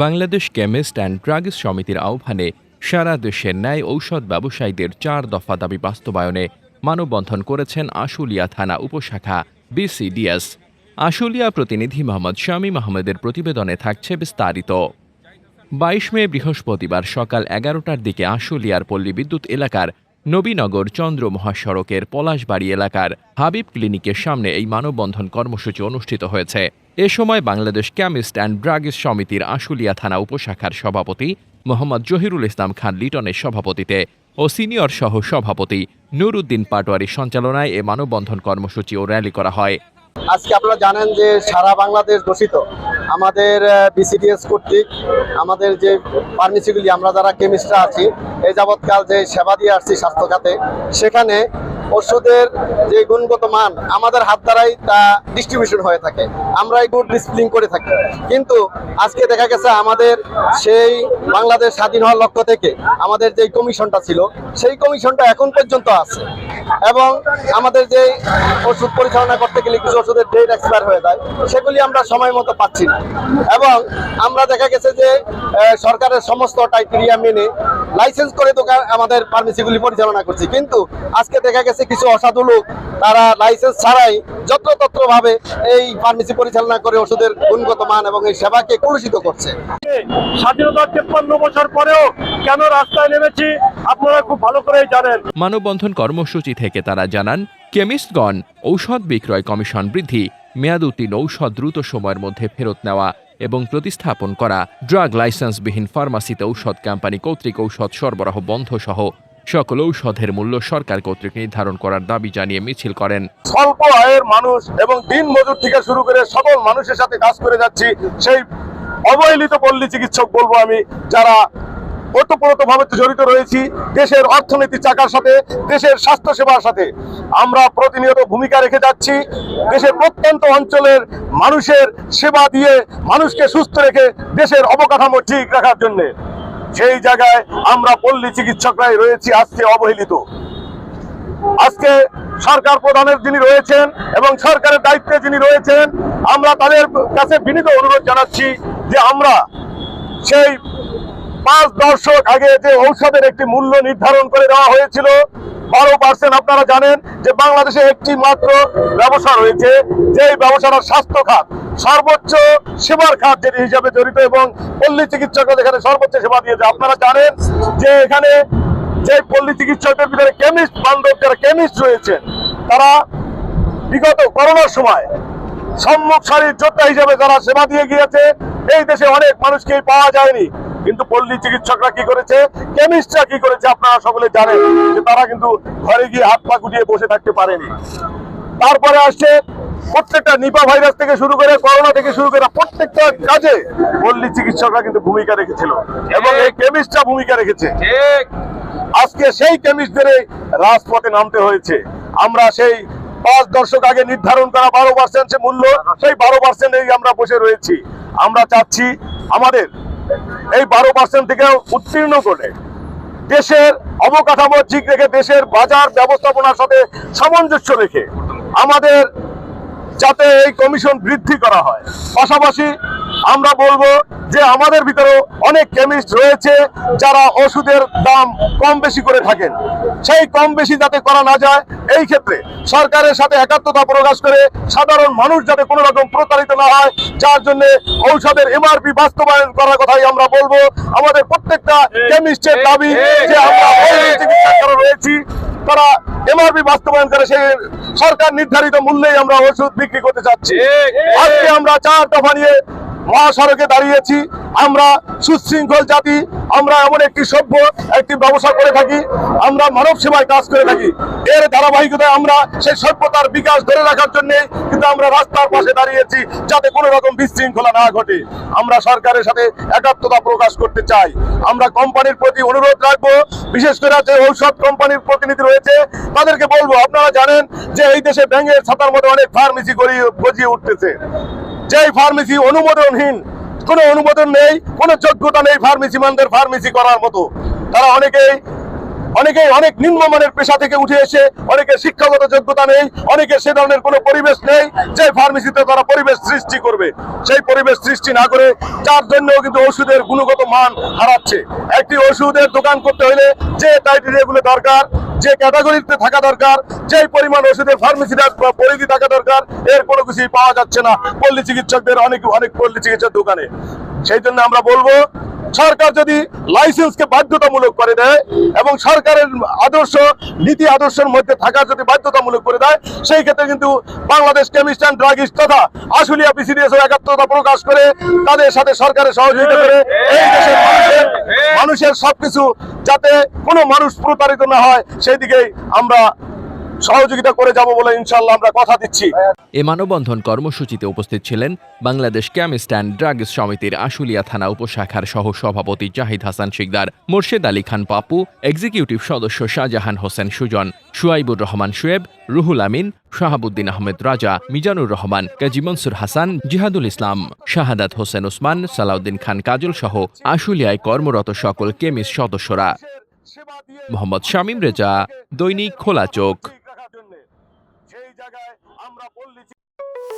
Bangladesh chemist and drugs সমিতির আহ্বানে সারা দেশের ন্যায় ঔষধ ব্যবসায়ীদের চার দফা দাবি বাস্তবায়নে মানববন্ধন করেছেন আশুলিয়া থানা উপশাখা বিসিডিএস। আশুলিয়া প্রতিনিধি মোহাম্মদ শামী আহমেদের প্রতিবেদনে থাকছে বিস্তারিত। বাইশ মে বৃহস্পতিবার সকাল এগারোটার দিকে আশুলিয়ার পল্লী বিদ্যুৎ এলাকার নবীনগর চন্দ্র মহাসড়কের পলাশবাড়ি এলাকার হাবিব ক্লিনিকের সামনে এই মানববন্ধন কর্মসূচি অনুষ্ঠিত হয়েছে। এ সময় বাংলাদেশ কেমিস্ট অ্যান্ড ড্রাগস সমিতির আশুলিয়া থানা উপশাখার সভাপতি মোহাম্মদ জহিরুল ইসলাম খান লিটনের সভাপতিতে ও সিনিয়র সহ সভাপতি নুরুদ্দিন পাটোয়ারির সঞ্চালনায় এ মানববন্ধন কর্মসূচি ও র্যালি করা হয়। আজকে আপনারা জানেন যে সারা বাংলাদেশ দূষিত আমাদের বিসিডিএস কর্তৃক আমাদের যে ফার্মেসিগুলি আমরা যারা কেমিস্টরা আছি এই যাবৎকাল যে সেবা দিয়ে আসছি স্বাস্থ্য খাতে, সেখানে ওষুধের যে গুণগত মান আমাদের হাত দ্বারাই তা ডিস্ট্রিবিউশন হয়ে থাকে। আমরা এই গুড ডিসপ্লিং করে থাকি। কিন্তু আজকে দেখা গেছে আমাদের সেই বাংলাদেশ স্বাধীন হওয়ার লক্ষ্য থেকে আমাদের যে কমিশনটা ছিল, সেই কমিশনটা এখন পর্যন্ত আছে। এবং আমাদের যে ওষুধ পরিচালনা করতে গেলে কিছু ওষুধের ডেট এক্সপায়ার হয়ে যায়, সেগুলি আমরা সময় মতো পাচ্ছি না। এবং আমরা দেখা গেছে যে সরকারের সমস্ত টাইটেরিয়া মেনে লাইসেন্স করে দোকান আমাদের ফার্মেসিগুলি পরিচালনা করছি। কিন্তু আজকে দেখা গেছে কিছু অসাধু লোক তারা লাইসেন্স ছাড়াই যত্রতত্র ভাবে এই ফার্মেসি পরিচালনা করে ওষুধের গুণগত মান এবং এই সেবাকে কলুষিত করছে। স্বাধীনতার তেপ্পান্ন বছর পরেও কেন রাস্তায় নেমেছি আপনারা খুব ভালো করেই জানেন। মানববন্ধন কর্মসূচি থেকে তারা জানান কেমিস্টগণ ঔষধ বিক্রয় কমিশন বৃদ্ধি মেয়াদ উত্তীর্ণ ঔষধ দ্রুত সময়ের মধ্যে ফেরত নেওয়া এবং প্রতিস্থাপন করা ড্রাগ লাইসেন্সবিহীন ফার্মাসিতে ঔষধ কোম্পানি কর্তৃক ঔষধ সরবরাহ বন্ধ সহ সকল ঔষধের মূল্য সরকার কর্তৃক নির্ধারণ করার দাবি জানিয়ে মিছিল করেন। স্বল্প আয়ের মানুষ এবং দিন মজুর থেকে শুরু করে সকল মানুষের সাথে কাজ করে যাচ্ছি, সেই অবহেলিত পল্লী চিকিৎসক বলব আমি, যারা ওতপ্রোতভাবে জড়িত রয়েছি, দেশের অর্থনীতি চাকার সাথে, দেশের স্বাস্থ্য সেবার সাথে। আমরা প্রতিনিয়ত ভূমিকা রেখে যাচ্ছি, দেশের প্রত্যন্ত অঞ্চলের মানুষের সেবা দিয়ে মানুষকে সুস্থ রেখে দেশের অবকাঠামো ঠিক রাখার জন্য। সেই জায়গায় আমরা পল্লী চিকিৎসকরাই রয়েছি আজকে অবহেলিত। আজকে সরকার প্রধানের যিনি রয়েছেন এবং সরকারের দায়িত্বে যিনি রয়েছেন, আমরা তাদের কাছে বিনীত অনুরোধ জানাচ্ছি যে আমরা সেই পাঁচ দশক আগে যে ঔষধের একটি মূল্য নির্ধারণ করে দেওয়া হয়েছিল, বারো পার্সেন্ট আপনারা জানেন যে বাংলাদেশে একটি মাত্র ব্যবসা রয়েছে, যেই ব্যবসাটা স্বাস্থ্য খাত। সর্বোচ্চ সেবার খাত যেটি হিসাবে জড়িত এবং পল্লী চিকিৎসকরা এখানে সর্বোচ্চ সেবা দিয়েছে, আপনারা জানেন যে এখানে যে পল্লী চিকিৎসকদের ভিতরে কেমিস্ট বান্ধব যারা কেমিস্ট রয়েছেন তারা বিগত করোনার সময় সম্মুখ সারির যোদ্ধা হিসেবে যারা সেবা দিয়ে গিয়েছে, এই দেশে অনেক মানুষকে পাওয়া যায়নি। কিন্তু পল্লী চিকিৎসকরা কি করেছে? কেমিস্টরা কি করেছে আপনারা সকলে জানেন, যে তারা কিন্তু ঘরে গিয়ে হাত পা গুটিয়ে বসে থাকতে পারেনি। তারপরে আসছে প্রত্যেকটা নিপা ভাইরাস থেকে শুরু করে করোনা থেকে শুরু করে প্রত্যেকটা কাজে পল্লী চিকিৎসকরা কিন্তু ভূমিকা রেখেছিল এবং এই কেমিস্টরা ভূমিকা রেখেছে। আজকে সেই কেমিস্টদের রাজপথে নামতে হয়েছে। আমরা সেই পাঁচ দশক আগে নির্ধারণ করা বারো পার্সেন্ট মূল্য সেই বারো পার্সেন্টেই আমরা বসে রয়েছি। আমরা চাচ্ছি আমাদের এই বারো পার্সেন্ট থেকে উত্তীর্ণ করে দেশের অবকাঠামো ঠিক রেখে দেশের বাজার ব্যবস্থাপনার সাথে সামঞ্জস্য রেখে আমাদের যাতে এই কমিশন বৃদ্ধি করা হয়। পাশাপাশি আমরা বলব যে আমাদের ভিতরেও অনেক কেমিস্ট রয়েছে যারা ওষুধের দাম কম বেশি করে থাকেন। সেই কম বেশি যাতে করা না যায় এই ক্ষেত্রে সরকারের সাথে একাত্মতা প্রকাশ করে সাধারণ মানুষ যাতে কোনো রকম প্রতারিত না হয় যার জন্য ঔষধের এমআরপি বাস্তবায়ন করার কথাই আমরা বলব। আমাদের প্রত্যেকটা কেমিস্টের দাবি যে আমরা পল্লী চিকিৎসক যারা রয়েছি তারা এমআরপি বাস্তবায়ন করে সেই সরকার নির্ধারিত মূল্যেই আমরা ওষুধ বিক্রি করতে চাচ্ছি। আজকে আমরা চার দফা নিয়ে মহাসড়কে দাঁড়িয়েছি। আমরা সুশৃঙ্খল জাতি, আমরা এমন একটি সভ্য, একটি ব্যবসা করে থাকি, আমরা মানব সেবায় কাজ করে থাকি। এর ধারাবাহিকতায় আমরা সেই সভ্যতার বিকাশ ধরে রাখার জন্য কিন্তু আমরা রাস্তার পাশে দাঁড়িয়েছি, যাতে কোনো রকম বিশৃঙ্খলা না ঘটে। আমরা সরকারের সাথে একাত্মতা প্রকাশ করতে চাই। আমরা কোম্পানির প্রতি অনুরোধ রাখব, বিশেষ করে যে ঔষধ কোম্পানির প্রতিনিধি রয়েছে, তাদেরকে বলব, আপনারা জানেন যে এই দেশে ব্যাঙের ছাতার মধ্যে অনেক ফার্মেসি গড়িয়ে, গজিয়ে উঠতেছে। যেই ফার্মেসি অনুমোদনহীন, কোনো অনুমোদন নেই, কোনো যোগ্যতা নেই ফার্মেসি মানদের ফার্মেসি করার মতো। তারা অনেকেই অনেকে অনেক নিম্নমানের পেশা থেকে উঠে এসে অনেকে শিক্ষাগত যোগ্যতা নেই, অনেকে সে ধরনের কোনো পরিবেশ নেই যে ফার্মেসিতে তারা পরিবেশ সৃষ্টি করবে। সেই পরিবেশ সৃষ্টি না করে যার জন্য কিন্তু ওষুধের গুণগত মান হারাচ্ছে। একটি ওষুধের দোকান করতে হলে যে ক্রাইটেরিয়া গুলো দরকার যে ক্যাটাগরিতে থাকা দরকার যে পরিমাণ ওষুধের ফার্মেসিটার পরিধি থাকা দরকার, এর কোনো কিছুই পাওয়া যাচ্ছে না। পল্লী চিকিৎসকদের অনেক অনেক পল্লী চিকিৎসার দোকানে। সেই জন্য আমরা বলব সরকার যদি লাইসেন্সকে বাধ্যতামূলক করে দেয় এবং সরকারের আদর্শ, নীতি আদর্শের মধ্যে থাকা যদি বাধ্যতামূলক করে দেয়, সেই ক্ষেত্রে কিন্তু বাংলাদেশ কেমিস্ট অ্যান্ড ড্রাগিস্ট তথা আশুলিয়া বিসিডিএস একাত্মতা প্রকাশ করে তাদের সাথে সরকারের সহযোগিতা করে এই দেশের মানুষের মানুষের সবকিছু যাতে কোনো মানুষ প্রতারিত না হয়, সেই দিকেই আমরা সহযোগিতা করে যাব বলে ইনশাল্লাহ আমরা কথা দিচ্ছি। এ মানববন্ধন কর্মসূচিতে উপস্থিত ছিলেন বাংলাদেশ কেমিস্ট অ্যান্ড ড্রাগস সমিতির আশুলিয়া থানা উপশাখার সহ সভাপতি জাহিদ হাসান শিকদার, মোর্শেদ আলী খান পাপু, এক্সিকিউটিভ সদস্য শাহজাহান হোসেন সুজন, শুয়াইবুর রহমান শুয়েব, রুহুল আমিন, শাহাবুদ্দিন আহমেদ রাজা, মিজানুর রহমান, কাজী মনসুর হাসান, জিহাদুল ইসলাম, শাহাদাত হোসেন ওসমান, সালাউদ্দিন খান কাজল সহ আশুলিয়ায় কর্মরত সকল কেমিস্ট সদস্যরা। মোহাম্মদ শামীম রেজা, দৈনিক খোলা চোখ সেই জায়গায় আমরা পল্লী